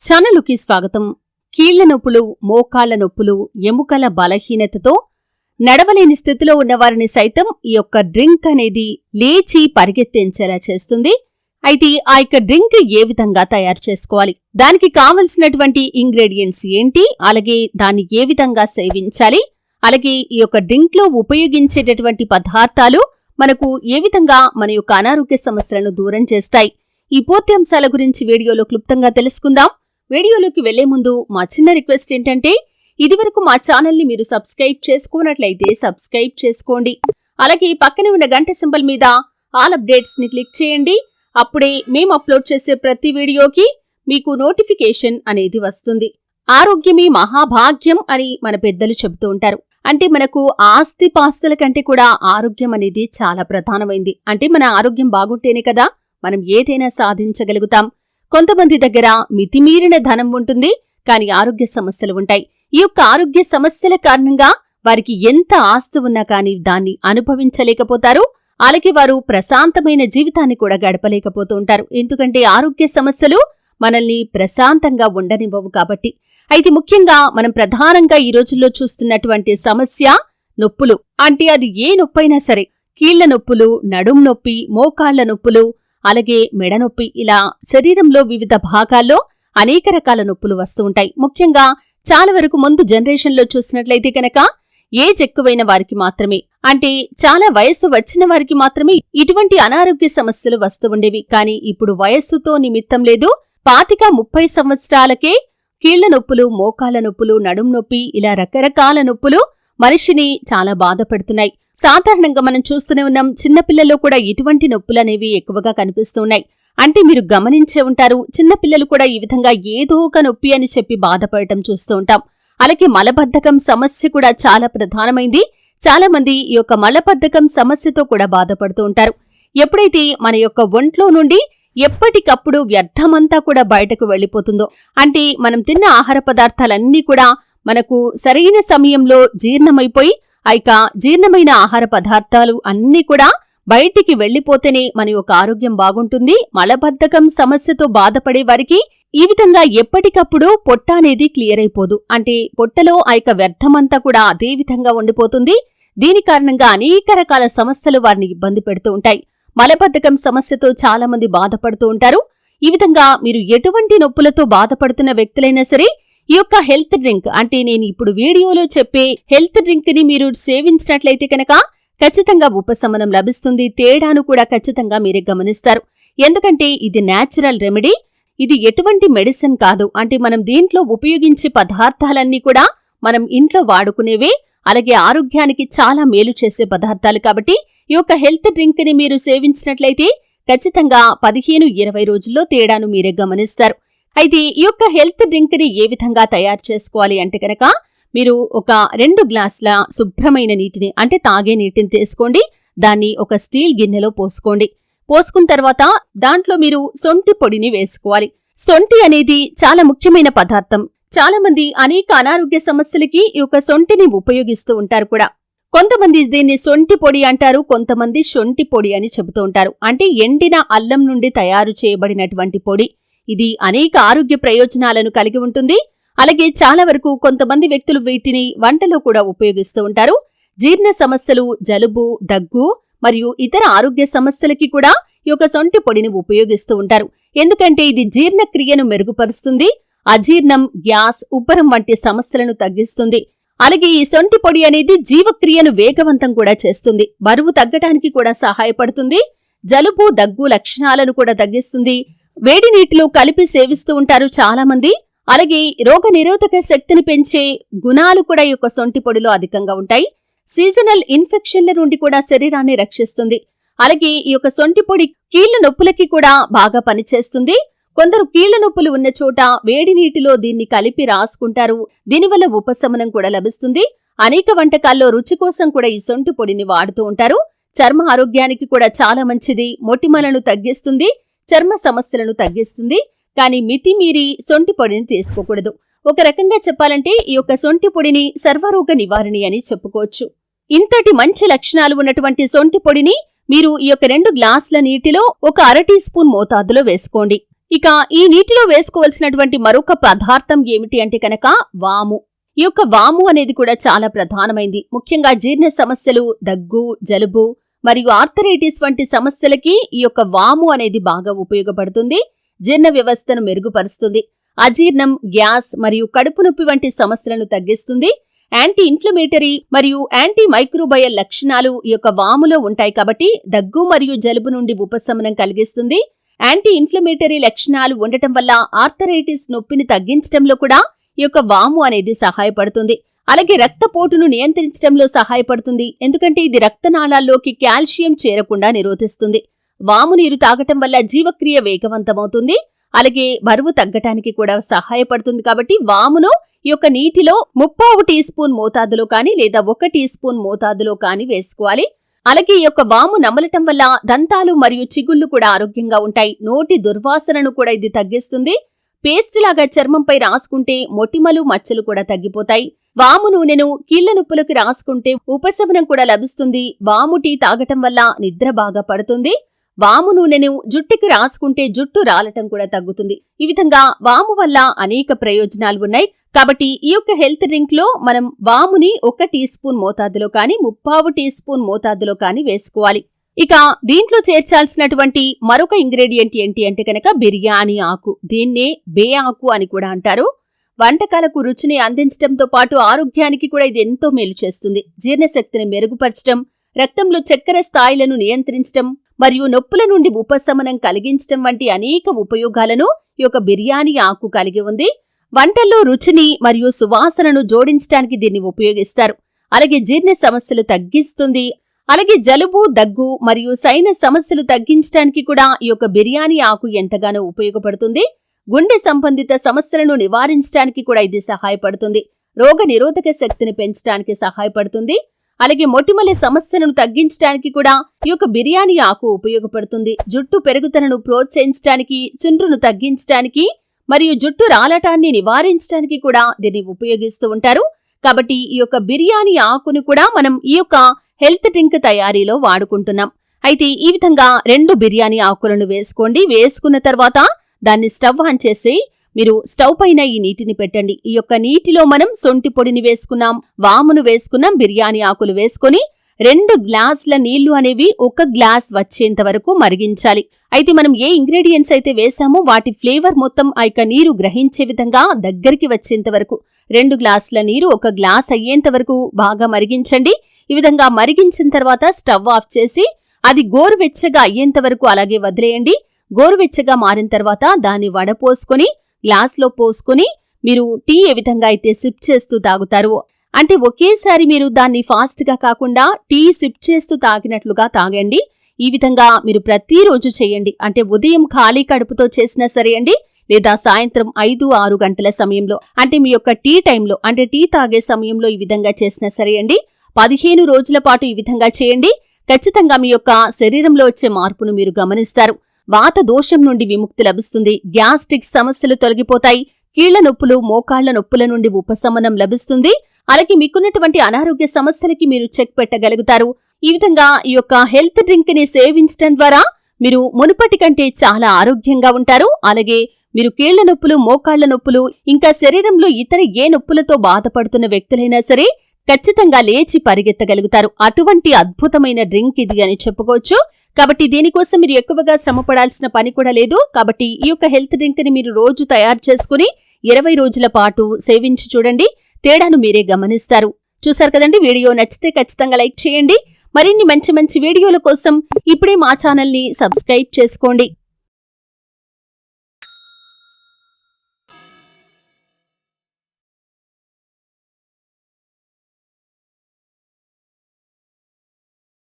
ఛానలుకి స్వాగతం. కీళ్ళ నొప్పులు మోకాళ్ళ నొప్పులు ఎముకల బలహీనతతో నడవలేని స్థితిలో ఉన్నవారిని సైతం ఈ యొక్క డ్రింక్ అనేది లేచి పరిగెత్తించేలా చేస్తుంది. అయితే ఆ యొక్క డ్రింక్ ఏ విధంగా తయారు చేసుకోవాలి? దానికి కావలసినటువంటి ఇంగ్రీడియంట్స్ ఏంటి? అలాగే దాన్ని ఏ విధంగా సేవించాలి? అలాగే ఈ యొక్క డ్రింక్లో ఉపయోగించేటటువంటి పదార్థాలు మనకు ఏ విధంగా మన యొక్క అనారోగ్య సమస్యలను దూరం చేస్తాయి? ఈ పూర్తి అంశాల గురించి వీడియోలో క్లుప్తంగా తెలుసుకుందాం. వీడియోలోకి వెళ్ళే ముందు మా చిన్న రిక్వెస్ట్ ఏంటంటే ఇదివరకు మా ఛానల్ని మీరు సబ్స్క్రైబ్ చేసుకున్నట్లయితే సబ్స్క్రైబ్ చేసుకోండి. అలాగే పక్కనే ఉన్న గంట సింబల్ మీద ఆల్ అప్డేట్స్ని క్లిక్ చేయండి. అప్పుడే మేము అప్లోడ్ చేసే ప్రతి వీడియోకి మీకు నోటిఫికేషన్ అనేది వస్తుంది. ఆరోగ్యమే మహాభాగ్యం అని మన పెద్దలు చెబుతూ ఉంటారు. అంటే మనకు ఆస్తి పాస్తుల కంటే కూడా ఆరోగ్యం అనేది చాలా ప్రధానమైంది. అంటే మన ఆరోగ్యం బాగుంటేనే కదా మనం ఏదైనా సాధించగలుగుతాం. కొంతమంది దగ్గర మితిమీరిన ధనం ఉంటుంది కానీ ఆరోగ్య సమస్యలు ఉంటాయి. ఈ యొక్క ఆరోగ్య సమస్యల కారణంగా వారికి ఎంత ఆస్తి ఉన్నా కానీ దాన్ని అనుభవించలేకపోతారు. అలాగే వారు ప్రశాంతమైన జీవితాన్ని కూడా గడపలేకపోతూ ఉంటారు. ఎందుకంటే ఆరోగ్య సమస్యలు మనల్ని ప్రశాంతంగా ఉండనివ్వవు కాబట్టి. అయితే ముఖ్యంగా మనం ప్రధానంగా ఈ రోజుల్లో చూస్తున్నటువంటి సమస్య నొప్పులు. అంటే అది ఏ నొప్పైనా సరే కీళ్ళ నొప్పులు నడుం నొప్పి మోకాళ్ళ నొప్పులు అలాగే మెడనొప్పి ఇలా శరీరంలో వివిధ భాగాల్లో అనేక రకాల నొప్పులు వస్తూ ఉంటాయి. ముఖ్యంగా చాలా వరకు ముందు జనరేషన్లో చూసినట్లయితే కనుక ఏజ్ ఎక్కువైన వారికి మాత్రమే అంటే చాలా వయస్సు వచ్చిన వారికి మాత్రమే ఇటువంటి అనారోగ్య సమస్యలు వస్తూ ఉండేవి. కానీ ఇప్పుడు వయస్సుతో నిమిత్తం లేదు. పాతిక ముప్పై సంవత్సరాలకే కీళ్ళ నొప్పులు మోకాళ్ళ నొప్పులు నడుం నొప్పి ఇలా రకరకాల నొప్పులు మనిషిని చాలా బాధపడుతున్నాయి. సాధారణంగా మనం చూస్తూనే ఉన్నాం చిన్నపిల్లల్లో కూడా ఇటువంటి నొప్పులనేవి ఎక్కువగా కనిపిస్తున్నాయి అంటే మీరు గమనించే ఉంటారు చిన్నపిల్లలు కూడా ఈ విధంగా ఏదో ఒక నొప్పి అని చెప్పి బాధపడటం చూస్తూ ఉంటాం. అలాగే మలబద్ధకం సమస్య కూడా చాలా ప్రధానమైంది. చాలా మంది ఈ యొక్క మలబద్ధకం సమస్యతో కూడా బాధపడుతూ ఉంటారు. ఎప్పుడైతే మన యొక్క ఒంట్లో నుండి ఎప్పటికప్పుడు వ్యర్థమంతా కూడా బయటకు వెళ్ళిపోతుందో అంటే మనం తిన్న ఆహార పదార్థాలన్నీ కూడా మనకు సరైన సమయంలో జీర్ణమైపోయి అయిక జీర్ణమైన ఆహార పదార్థాలు అన్నీ కూడా బయటికి వెళ్ళిపోతేనే మన యొక్క ఆరోగ్యం బాగుంటుంది. మలబద్ధకం సమస్యతో బాధపడే వారికి ఈ విధంగా ఎప్పటికప్పుడు పొట్ట అనేది క్లియర్ అయిపోదు. అంటే పొట్టలో ఆ యొక్క వ్యర్థమంతా కూడా అదే విధంగా ఉండిపోతుంది. దీని కారణంగా అనేక రకాల సమస్యలు వారిని ఇబ్బంది పెడుతూ ఉంటాయి. మలబద్ధకం సమస్యతో చాలా మంది బాధపడుతూ ఉంటారు. ఈ విధంగా మీరు ఎటువంటి నొప్పులతో బాధపడుతున్న వ్యక్తులైనా సరే ఈ యొక్క హెల్త్ డ్రింక్ అంటే నేను ఇప్పుడు వీడియోలో చెప్పే హెల్త్ డ్రింక్ని మీరు సేవించినట్లయితే కనుక ఖచ్చితంగా ఉపశమనం లభిస్తుంది. తేడాను కూడా ఖచ్చితంగా మీరే గమనిస్తారు. ఎందుకంటే ఇది న్యాచురల్ రెమెడీ ఇది ఎటువంటి మెడిసిన్ కాదు. అంటే మనం దీంట్లో ఉపయోగించే పదార్థాలన్నీ కూడా మనం ఇంట్లో వాడుకునేవే. అలాగే ఆరోగ్యానికి చాలా మేలు చేసే పదార్థాలు కాబట్టి ఈ యొక్క హెల్త్ డ్రింక్ని మీరు సేవించినట్లయితే ఖచ్చితంగా పదిహేను ఇరవై రోజుల్లో తేడాను మీరే గమనిస్తారు. అయితే ఈ యొక్క హెల్త్ డ్రింక్ని ఏ విధంగా తయారు చేసుకోవాలి అంటే కనుక మీరు ఒక రెండు గ్లాసుల శుభ్రమైన నీటిని అంటే తాగే నీటిని తీసుకోండి. దాన్ని ఒక స్టీల్ గిన్నెలో పోసుకోండి. పోసుకున్న తర్వాత దాంట్లో మీరు సొంటి పొడిని వేసుకోవాలి. సొంటి అనేది చాలా ముఖ్యమైన పదార్థం. చాలా మంది అనేక అనారోగ్య సమస్యలకి ఈ యొక్క సొంటిని ఉపయోగిస్తూ ఉంటారు కూడా. కొంతమంది దీన్ని సొంటి పొడి అంటారు కొంతమంది సొంటి పొడి అని చెబుతూ ఉంటారు. అంటే ఎండిన అల్లం నుండి తయారు చేయబడినటువంటి పొడి. ఇది అనేక ఆరోగ్య ప్రయోజనాలను కలిగి ఉంటుంది. అలాగే చాలా వరకు కొంతమంది వ్యక్తులు వీటిని వంటలో కూడా ఉపయోగిస్తూ ఉంటారు. జీర్ణ సమస్యలు జలుబు దగ్గు మరియు ఇతర ఆరోగ్య సమస్యలకి కూడా ఈ యొక్క సొంటి పొడిని ఉపయోగిస్తూ ఉంటారు. ఎందుకంటే ఇది జీర్ణక్రియను మెరుగుపరుస్తుంది. అజీర్ణం గ్యాస్ ఉబ్బరం వంటి సమస్యలను తగ్గిస్తుంది. అలాగే ఈ సొంటి పొడి అనేది జీవక్రియను వేగవంతం కూడా చేస్తుంది. బరువు తగ్గటానికి కూడా సహాయపడుతుంది. జలుబు దగ్గు లక్షణాలను కూడా తగ్గిస్తుంది. వేడి నీటిలో కలిపి సేవిస్తూ ఉంటారు చాలా మంది అలాగే రోగ నిరోధక శక్తిని పెంచే గుణాలు కూడా ఈ యొక్క సొంటి పొడిలో అధికంగా ఉంటాయి. సీజనల్ ఇన్ఫెక్షన్ల నుండి కూడా శరీరాన్ని రక్షిస్తుంది. అలాగే ఈ యొక్క సొంటి పొడి కీళ్ళ నొప్పులకి కూడా బాగా పనిచేస్తుంది. కొందరు కీళ్ళ నొప్పులు ఉన్న చోట వేడి నీటిలో దీన్ని కలిపి రాసుకుంటారు. దీనివల్ల ఉపశమనం కూడా లభిస్తుంది. అనేక వంటకాల్లో రుచి కోసం కూడా ఈ సొంటి పొడిని వాడుతూ ఉంటారు. చర్మ ఆరోగ్యానికి కూడా చాలా మంచిది. మొటిమలను తగ్గిస్తుంది. చర్మ సమస్యలను తగ్గిస్తుంది. కానీ మితిమీరి సొంటి పొడిని తీసుకోకూడదు. ఒక రకంగా చెప్పాలంటే ఈ యొక్క సొంటి పొడిని సర్వరోగ నివారణి అని చెప్పుకోవచ్చు. ఇంతటి మంచి లక్షణాలు ఉన్నటువంటి సొంటి పొడిని మీరు ఈ యొక్క రెండు గ్లాసుల నీటిలో ఒక అర టీ స్పూన్ మోతాదులో వేసుకోండి. ఇక ఈ నీటిలో వేసుకోవలసినటువంటి మరొక పదార్థం ఏమిటి అంటే కనుక వాము. ఈ యొక్క వాము అనేది కూడా చాలా ప్రధానమైంది. ముఖ్యంగా జీర్ణ సమస్యలు దగ్గు జలుబు మరియు ఆర్థరైటిస్ వంటి సమస్యలకి ఈ యొక్క వాము అనేది బాగా ఉపయోగపడుతుంది. జీర్ణ వ్యవస్థను మెరుగుపరుస్తుంది. అజీర్ణం గ్యాస్ మరియు కడుపు నొప్పి వంటి సమస్యలను తగ్గిస్తుంది. యాంటీ ఇన్ఫ్లమేటరీ మరియు యాంటీ మైక్రోబయల్ లక్షణాలు ఈ యొక్క వాములో ఉంటాయి కాబట్టి దగ్గు మరియు జలుబు నుండి ఉపశమనం కలిగిస్తుంది. యాంటీ ఇన్ఫ్లమేటరీ లక్షణాలు ఉండటం వల్ల ఆర్థరైటిస్ నొప్పిని తగ్గించడంలో కూడా ఈ యొక్క వాము అనేది సహాయపడుతుంది. అలాగే రక్తపోటును నియంత్రించడంలో సహాయపడుతుంది. ఎందుకంటే ఇది రక్తనాళాల్లోకి కాల్షియం చేరకుండా నిరోధిస్తుంది. వాము నీరు తాగటం వల్ల జీవక్రియ వేగవంతమవుతుంది. అలాగే బరువు తగ్గటానికి కూడా సహాయపడుతుంది కాబట్టి వామును ఈ యొక్క నీటిలో ముప్పావు టీ స్పూన్ మోతాదులో కానీ లేదా ఒక టీ స్పూన్ మోతాదులో కానీ వేసుకోవాలి. అలాగే ఈ యొక్క వాము నమలటం వల్ల దంతాలు మరియు చిగుళ్ళు కూడా ఆరోగ్యంగా ఉంటాయి. నోటి దుర్వాసనను కూడా ఇది తగ్గిస్తుంది. పేస్ట్ లాగా చర్మంపై రాసుకుంటే మొటిమలు మచ్చలు కూడా తగ్గిపోతాయి. వాము నూనెను కీళ్ళ నొప్పులకు రాసుకుంటే ఉపశమనం కూడా లభిస్తుంది. వాము టీ తాగటం వల్ల నిద్ర బాగా పడుతుంది. వాము నూనెను జుట్టుకి రాసుకుంటే జుట్టు రాలటం కూడా తగ్గుతుంది. ఈ విధంగా వాము వల్ల అనేక ప్రయోజనాలు ఉన్నాయి. కాబట్టి ఈ యొక్క హెల్త్ డ్రింక్లో మనం వాముని ఒక టీ స్పూన్ మోతాదులో కానీ ముప్పావు టీ స్పూన్ మోతాదులో కానీ వేసుకోవాలి. ఇక దీంట్లో చేర్చాల్సినటువంటి మరొక ఇంగ్రీడియంట్ ఏంటి అంటే కనుక బిర్యానీ ఆకు. దీన్నే బే ఆకు అని కూడా అంటారు. వంటకాలకు రుచిని అందించడంతో పాటు ఆరోగ్యానికి కూడా ఇది ఎంతో మేలు చేస్తుంది. జీర్ణశక్తిని మెరుగుపరచడం రక్తంలో చక్కెర స్థాయిలను నియంత్రించడం మరియు నొప్పుల నుండి ఉపశమనం కలిగించడం వంటి అనేక ఉపయోగాలను ఈ యొక్క బిర్యానీ ఆకు కలిగి ఉంది. వంటల్లో రుచిని మరియు సువాసనను జోడించడానికి దీన్ని ఉపయోగిస్తారు. అలాగే జీర్ణ సమస్యలు తగ్గిస్తుంది. అలాగే జలుబు దగ్గు మరియు సైన సమస్యలు తగ్గించడానికి కూడా ఈ యొక్క బిర్యానీ ఆకు ఎంతగానో ఉపయోగపడుతుంది. గుండె సంబంధిత సమస్యలను నివారించడానికి కూడా ఇది సహాయపడుతుంది. రోగ నిరోధక శక్తిని పెంచడానికి సహాయపడుతుంది. అలాగే మొటిమల సమస్యలను తగ్గించడానికి కూడా ఈ యొక్క బిర్యానీ ఆకు ఉపయోగపడుతుంది. జుట్టు పెరుగుదలను ప్రోత్సహించడానికి చుండ్రును తగ్గించడానికి మరియు జుట్టు రాలటాన్ని నివారించడానికి కూడా దీన్ని ఉపయోగిస్తూ ఉంటారు. కాబట్టి ఈ యొక్క బిర్యానీ ఆకును కూడా మనం ఈ యొక్క హెల్త్ డ్రింక్ తయారీలో వాడుకుంటున్నాం. అయితే ఈ విధంగా రెండు బిర్యానీ ఆకులను వేసుకోండి. వేసుకున్న తర్వాత దాన్ని స్టవ్ ఆన్ చేసి మీరు స్టవ్ పైన ఈ నీటిని పెట్టండి. ఈ యొక్క నీటిలో మనం సొంటి పొడిని వేసుకున్నాం వామును వేసుకున్నాం బిర్యానీ ఆకులు వేసుకొని రెండు గ్లాసుల నీళ్ళు అనేవి ఒక గ్లాస్ వచ్చేంత వరకు మరిగించాలి. అయితే మనం ఏ ఇంగ్రీడియంట్స్ అయితే వేసామో వాటి ఫ్లేవర్ మొత్తం ఆ యొక్క నీరు గ్రహించే విధంగా దగ్గరికి వచ్చేంత వరకు. రెండు గ్లాసుల నీరు ఒక గ్లాస్ అయ్యేంత వరకు బాగా మరిగించండి. ఈ విధంగా మరిగించిన తర్వాత స్టవ్ ఆఫ్ చేసి అది గోరువెచ్చగా అయ్యేంత వరకు అలాగే వదిలేయండి. గోరువెచ్చగా మారిన తర్వాత దాన్ని వడపోసుకొని గ్లాస్లో పోసుకొని మీరు టీ ఏ విధంగా అయితే సిప్ చేస్తూ తాగుతారు అంటే ఒకేసారి మీరు దాన్ని ఫాస్ట్గా కాకుండా టీ సిప్ చేస్తూ తాగినట్లుగా తాగండి. ఈ విధంగా మీరు ప్రతిరోజు చేయండి. అంటే ఉదయం ఖాళీ కడుపుతో చేసినా సరే అండి లేదా సాయంత్రం ఐదు ఆరు గంటల సమయంలో అంటే మీ యొక్క టీ టైంలో అంటే టీ తాగే సమయంలో ఈ విధంగా చేసినా సరే అండి పదిహేను రోజుల పాటు ఈ విధంగా చేయండి. ఖచ్చితంగా మీ యొక్క శరీరంలో వచ్చే మార్పును మీరు గమనిస్తారు. వాత దోషం నుండి విముక్తి లభిస్తుంది. గ్యాస్ట్రిక్ సమస్యలు తొలగిపోతాయి. కీళ్ళ నొప్పులు మోకాళ్ళ నొప్పుల నుండి ఉపశమనం లభిస్తుంది. అలాగే మీకున్నటువంటి అనారోగ్య సమస్యలకి మీరు చెక్ పెట్టగలుగుతారు. ఈ విధంగా ఈ యొక్క హెల్త్ డ్రింక్ని సేవించడం ద్వారా మీరు మునుపటి కంటే చాలా ఆరోగ్యంగా ఉంటారు. అలాగే మీరు కీళ్ళ నొప్పులు మోకాళ్ళ నొప్పులు ఇంకా శరీరంలో ఇతర ఏ నొప్పులతో బాధపడుతున్న వ్యక్తులైనా సరే ఖచ్చితంగా లేచి పరిగెత్తగలుగుతారు. అటువంటి అద్భుతమైన డ్రింక్ ఇది అని చెప్పుకోవచ్చు. కాబట్టి దీనికోసం మీరు ఎక్కువగా శ్రమపడాల్సిన పని కూడా లేదు. కాబట్టి ఈ యొక్క హెల్త్ డ్రింక్ని మీరు రోజు తయారు చేసుకుని ఇరవై రోజుల పాటు సేవించి చూడండి. తేడాను మీరే గమనిస్తారు. చూసారు కదండి? వీడియో నచ్చితే ఖచ్చితంగా లైక్ చేయండి. మరిన్ని మంచి మంచి వీడియోల కోసం ఇప్పుడే మా ఛానల్ని సబ్స్క్రైబ్ చేసుకోండి.